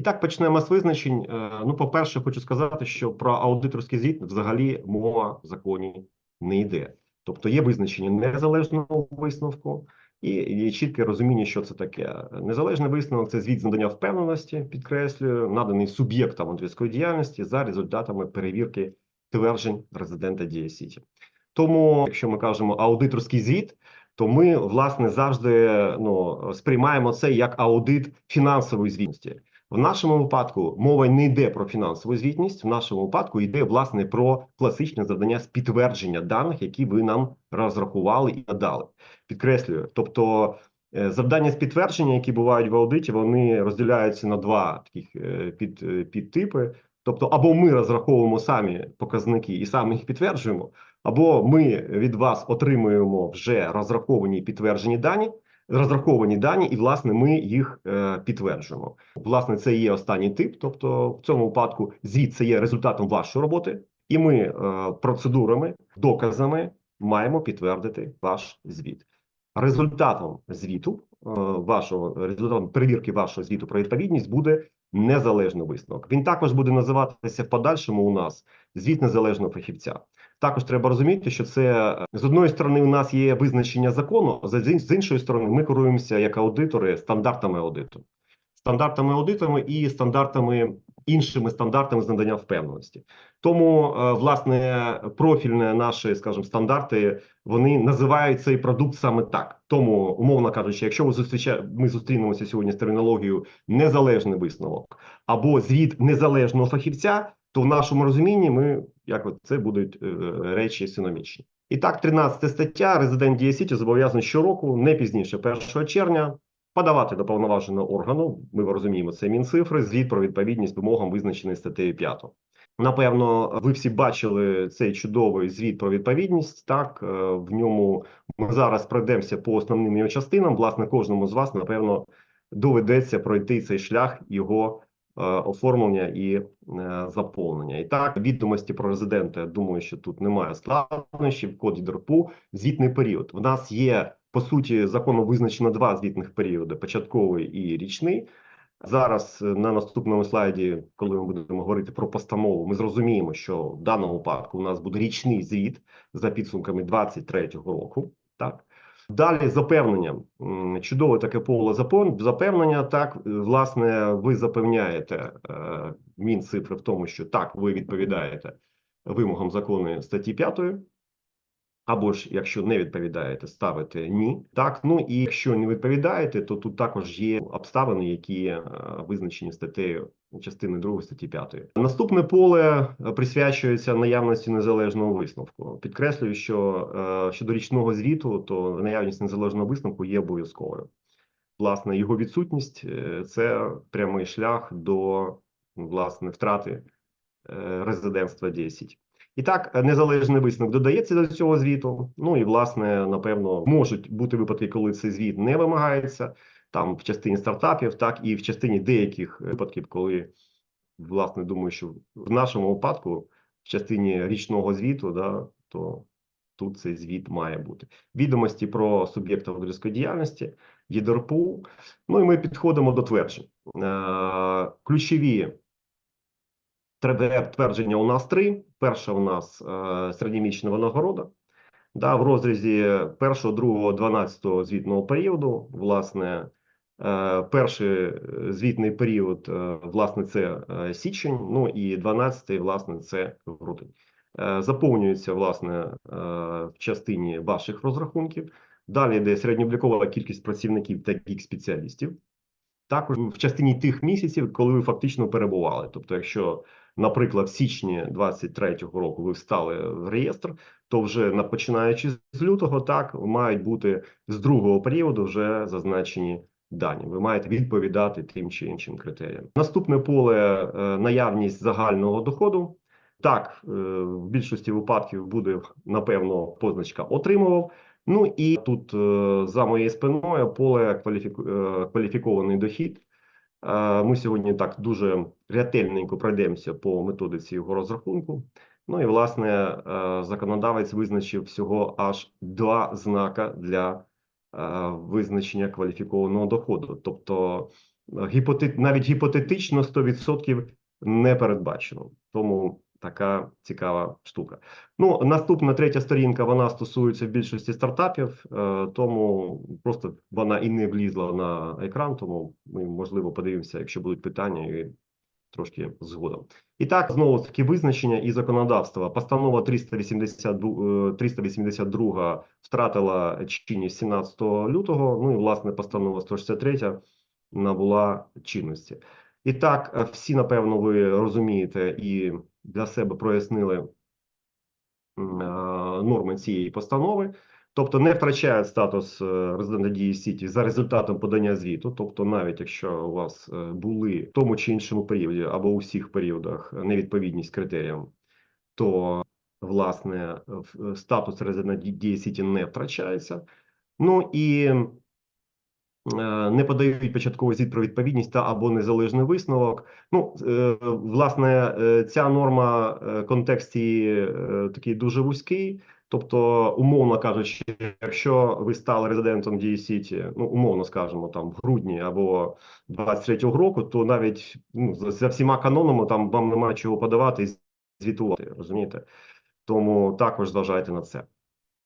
І так почнемо з визначень. Е, Ну, по-перше, хочу сказати, що про аудиторський звіт взагалі мова в законі не йде. Тобто є визначення незалежного висновку і є чітке розуміння, що це таке. Незалежний висновок це звіт з надання впевненості, підкреслюю, наданий суб'єктам аудиторської діяльності за результатами перевірки тверджень резидента Дія Сіті. Тому, якщо ми кажемо аудиторський звіт, то ми власне завжди ну сприймаємо це як аудит фінансової звітності. В нашому випадку мова не йде про фінансову звітність. В нашому випадку йде власне про класичне завдання з підтвердження даних, які ви нам розрахували і надали. Підкреслюю, тобто е, завдання з підтвердження, які бувають в аудиті, вони розділяються на два таких е, під, е, підтипи. Тобто, або ми розраховуємо самі показники і самі їх підтверджуємо, або ми від вас отримуємо вже розраховані і підтверджені дані розраховані дані, і власне ми їх е, підтверджуємо. Власне, це є останній тип. Тобто, в цьому випадку звіт це є результатом вашої роботи, і ми е, процедурами, доказами маємо підтвердити ваш звіт. Результатом звіту е, вашого результатом перевірки вашого звіту про відповідність буде незалежний висновок. Він також буде називатися в подальшому у нас звіт незалежного фахівця. Також треба розуміти, що це з одної сторони у нас є визначення закону, з іншої сторони, ми керуємося як аудитори стандартами аудиту, стандартами аудитами і стандартами іншими стандартами з надання впевненості. Тому е, власне профільне наші, скажімо, стандарти вони називають цей продукт саме так. Тому, умовно кажучи, якщо ви зустріча... ми зустрінемося сьогодні з термінологією незалежний висновок або звіт незалежного фахівця то в нашому розумінні ми як от це будуть е, речі синомічні. І так, 13 стаття Дія Сіті зобов'язаний щороку, не пізніше 1 червня, подавати до повноваженого органу. Ми розуміємо це мінцифри, звіт про відповідність вимогам, визначений статтею 5. Напевно, ви всі бачили цей чудовий звіт про відповідність. Так е, в ньому ми зараз пройдемося по основним його частинам. Власне, кожному з вас напевно доведеться пройти цей шлях його Е, оформлення і е, заповнення. І так, відомості про резидента. Я думаю, що тут немає складнощів. Коді ДРПУ, звітний період. В нас є по суті законом визначено два звітних періоди: початковий і річний. Зараз е, на наступному слайді, коли ми будемо говорити про постанову, ми зрозуміємо, що в даному випадку у нас буде річний звіт за підсумками 2023 року. Так Далі запевнення. Чудове таке поле запевнення. Так, власне, ви запевняєте е, Мінцифри в тому, що так, ви відповідаєте вимогам закону статті 5, або ж, якщо не відповідаєте, ставите ні. Так, ну і якщо не відповідаєте, то тут також є обставини, які е, визначені статтею частини 2 статті 5. Наступне поле е, присвячується наявності незалежного висновку. Підкреслюю, що е, щодо річного звіту, то наявність незалежного висновку є обов'язковою. Власне, його відсутність це прямий шлях до власне втрати резидентства 10. І так, е, незалежний висновок додається до цього звіту. Ну і власне, напевно, можуть бути випадки, коли цей звіт не вимагається там в частині стартапів, так і в частині деяких випадків, коли власне думаю, що в нашому випадку в частині річного звіту, да, то тут цей звіт має бути. Відомості про суб'єкта володарської діяльності, ЄДРПУ. Ну і ми підходимо до тверджень. Е, ключові 3D твердження у нас три. Перша у нас е, середньомічна винагорода. Да, в розрізі 1, 2, 12 звітного періоду, власне, е, перший е, звітний період, е, власне, це січень, ну і 12, власне, це грудень. Заповнюється власне в частині ваших розрахунків. Далі йде середньооблікова кількість працівників та гік спеціалістів. Також в частині тих місяців, коли ви фактично перебували. Тобто, якщо наприклад, в січні 23-го року ви встали в реєстр, то вже на починаючи з лютого, так мають бути з другого періоду вже зазначені дані. Ви маєте відповідати тим чи іншим критеріям. Наступне поле е, наявність загального доходу. Так, е, в більшості випадків буде напевно позначка отримував. Ну і тут е, за моєю спиною поле кваліфікований дохід. Ми сьогодні так дуже ретельненько пройдемося по методиці його розрахунку. Ну і власне законодавець визначив всього аж два знака для визначення кваліфікованого доходу. Тобто гіпотет, навіть гіпотетично 100% не передбачено. Тому така цікава штука. Ну, наступна третя сторінка, вона стосується в більшості стартапів, е, тому просто вона і не влізла на екран, тому ми, можливо, подивимося, якщо будуть питання, і трошки згодом. І так, знову таки, визначення і законодавства. Постанова 382, е, 382 втратила чинність 17 лютого, ну і, власне, постанова 163 набула чинності. І так, е, всі, напевно, ви розумієте і для себе прояснили е, норми цієї постанови. Тобто не втрачає статус е, резидента дії Сіті за результатом подання звіту. Тобто, навіть якщо у вас е, були в тому чи іншому періоді або у всіх періодах невідповідність критеріям, то власне статус резидента дії Сіті не втрачається. Ну і е, не подають початковий звіт про відповідність та або незалежний висновок. Ну, е, власне, е, ця норма е, контекст її е, такий дуже вузький. Тобто, умовно кажучи, якщо ви стали резидентом дії Сіті, ну умовно скажемо, там в грудні або 23-го року, то навіть ну, за всіма канонами там вам немає чого подавати і звітувати, розумієте? Тому також зважайте на це.